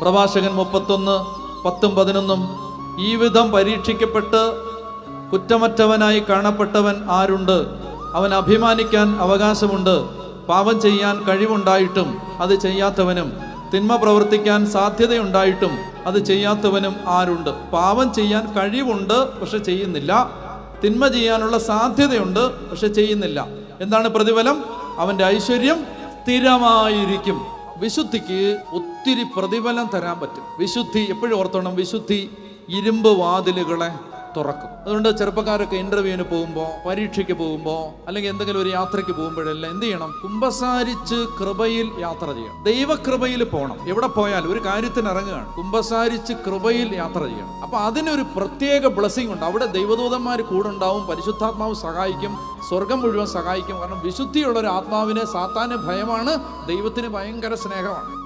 പ്രഭാഷകൻ മുപ്പത്തൊന്ന് പത്തും പതിനൊന്നും. ഈ വിധം പരീക്ഷിക്കപ്പെട്ട് കുറ്റമറ്റവനായി കാണപ്പെട്ടവൻ ആരുണ്ട്? അവൻ അഭിമാനിക്കാൻ അവകാശമുണ്ട്. പാപം ചെയ്യാൻ കഴിവുണ്ടായിട്ടും അത് ചെയ്യാത്തവനും തിന്മ പ്രവർത്തിക്കാൻ സാധ്യതയുണ്ടായിട്ടും അത് ചെയ്യാത്തവനും ആരുണ്ട്? പാപം ചെയ്യാൻ കഴിവുണ്ട് പക്ഷെ ചെയ്യുന്നില്ല. തിന്മ ചെയ്യാനുള്ള സാധ്യതയുണ്ട് പക്ഷെ ചെയ്യുന്നില്ല. എന്താണ് പ്രതിഫലം? അവന്റെ ഐശ്വര്യം സ്ഥിരമായിരിക്കും. വിശുദ്ധിക്ക് ഒത്തിരി പ്രതിഫലം തരാൻ പറ്റും. വിശുദ്ധി എപ്പോഴും ഓർത്തോണം വിശുദ്ധി ഇരുമ്പ് വാതിലുകളെ തുറക്കും. അതുകൊണ്ട് ചെറുപ്പക്കാരൊക്കെ ഇന്റർവ്യൂവിന് പോകുമ്പോൾ പരീക്ഷയ്ക്ക് പോകുമ്പോൾ അല്ലെങ്കിൽ എന്തെങ്കിലും ഒരു യാത്രയ്ക്ക് പോകുമ്പോഴെല്ലാം എന്ത് ചെയ്യണം? കുമ്പസാരിച്ച് കൃപയിൽ യാത്ര ചെയ്യണം. ദൈവകൃപയിൽ പോകണം എവിടെ പോയാൽ ഒരു കാര്യത്തിന് ഇറങ്ങുകയാണ്. കുമ്പസാരിച്ച് കൃപയിൽ യാത്ര ചെയ്യണം. അപ്പൊ അതിനൊരു പ്രത്യേക ബ്ലസ്സിംഗ് ഉണ്ട്. അവിടെ ദൈവദൂതന്മാർ കൂടെ ഉണ്ടാവും പരിശുദ്ധാത്മാവ് സഹായിക്കും സ്വർഗം മുഴുവൻ സഹായിക്കും. കാരണം വിശുദ്ധിയുള്ള ഒരു ആത്മാവിനെ സാത്താന് ഭയമാണ് ദൈവത്തിന് ഭയങ്കര സ്നേഹമാണ്.